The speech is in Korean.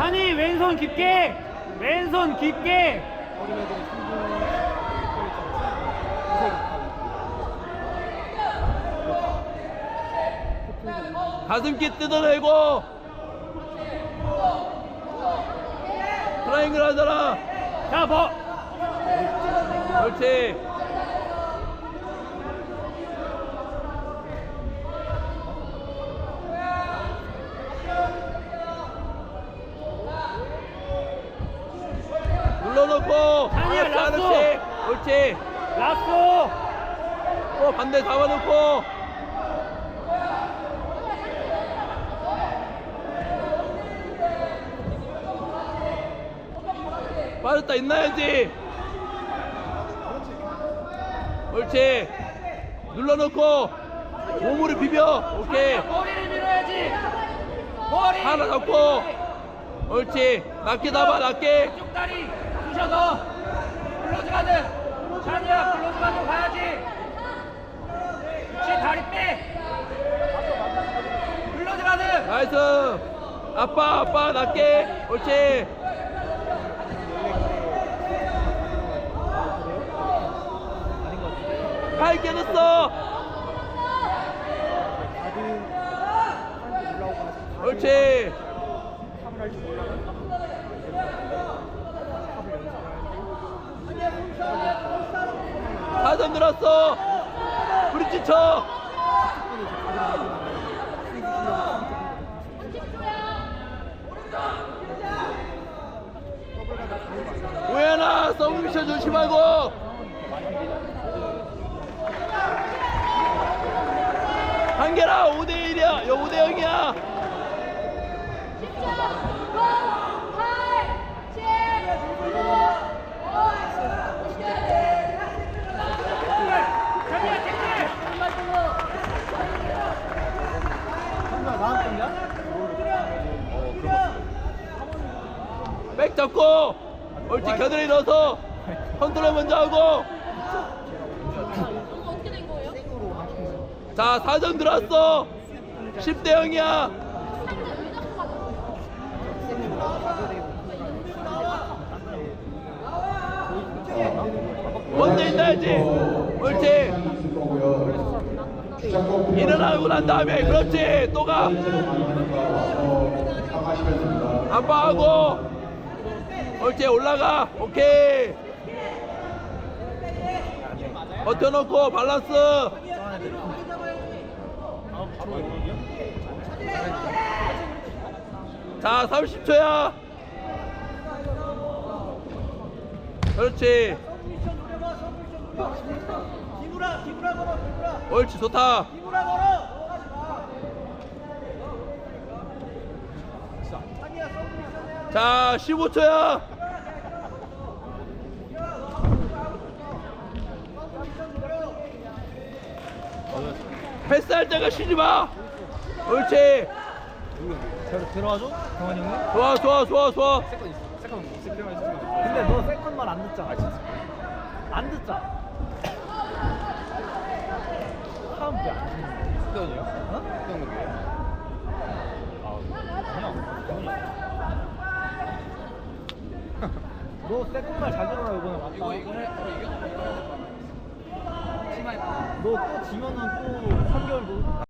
찬이 왼손 깊게 왼손 깊게. 어린 애들이 충분히 가슴기 뜯어내고. 트라이앵글 하잖아 자뭐 그렇지 눌러놓고 아니야, 하나씩 라스트. 하나씩 옳지. 라쏘 또 반대 잡아놓고. 빠졌다 있나야지. 옳지. 눌러놓고 몸으로 비벼. 오케이. 머리를 밀어야지. 머리. 하나 잡고. 옳지. 낮게 잡아 낮게. 쪽 다리 부셔 넣어 블로즈 가드 찬이야 블로즈 가드 가야지. 그렇지 다리 빼. 블로즈 가드 나이스. 아빠 아빠 낮게. 옳지. 팔 깨졌어 가드 사람들 올라오고 나서 옳지 탑을 할줄 몰라. 사점 들었어. 브릿지 쳐 오해나 서브미션 조심하고. 한계라 5대1이야. 여 5대0이야 찬이야 택배 한가 나한 건가? 백 잡고 옳지 겨드랑이 넣어서 컨트롤 먼저 하고. 자 4점 들어왔어. 10대 0이야. 먼저 있나야지. 옳지 일어나고 난 다음에 그렇지. 또가. 아빠하고 옳지 올라가. 오케이. 버텨놓고 밸런스. 자 30초야. 그렇지. 옳지 좋다 기부라 걸어 아니야 서브 자 15초야. 패스할 때가 쉬지 마. 옳지. 들어와줘 경환이 형님 좋아 좋아 좋아 좋아. 근데 너 세컨 말 안 듣잖아 안 듣잖아 다음 왜안 듣는 스턴이요? 어? 스턴 누구예요? 너 세컨 말잘 들어라 이번에 맞다 이거 이거 해 이거 이겨? 너또 지면은 또 3개월 도